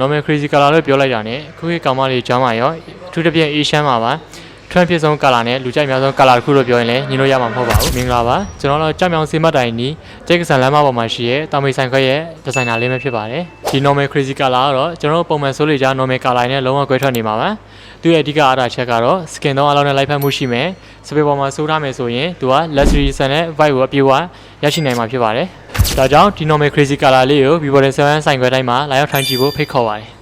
normal crazy color လို့ပြောလိုက်တာ ਨੇ ခုခေတ်ကောင်မလေးကျောင်းမှာရောအထူးသဖြင့် Asian မှာပါ trend ဖြစ်ဆုံး color နဲ့လူကြိုက်အများဆုံး color တစ်ခုလို့ပြောရင်လည်းညီလို့ရမှာမဟုတ်ပါဘူးမင်္ဂလာပါကျွန်တော်တို့ကြောက်မြောင်စေမတ်တိုင်နီးကျိတ်ကဆန်လမ်းမပေါ်မှာရှိရဲတောင်မေဆိုင်ခွက်ရဲ့ဒီဇိုင်နာလေးပဲဖြစ်ပါတယ်ဒီ normal crazy color ကတော့ကျွန်တော်တို့ပုံမှန်ဆိုးလေကြ normal color နဲ့လုံးဝကွဲထွက်နေမှာပါသူရဲ့အဓိကအားသာချက်ကတော့ skin တော့အလောက်နဲ့လိုက်ဖက်မှုရှိမယ်စပယ်ပေါ်မှာဆိုးထားမယ်ဆိုရင်သူက luxury ဆန်တဲ့ vibe ကိုအပြည့်အဝရရှိနိုင်မှာဖြစ်ပါတယ် ဒါကြောင့်ဒီ normal crazy color လေးကို Vivo 7ဆိုင်ခွဲတိုင်းမှာလာရောက်ထိုင်ကြည့်ဖို့ဖိတ်ခေါ်ပါတယ်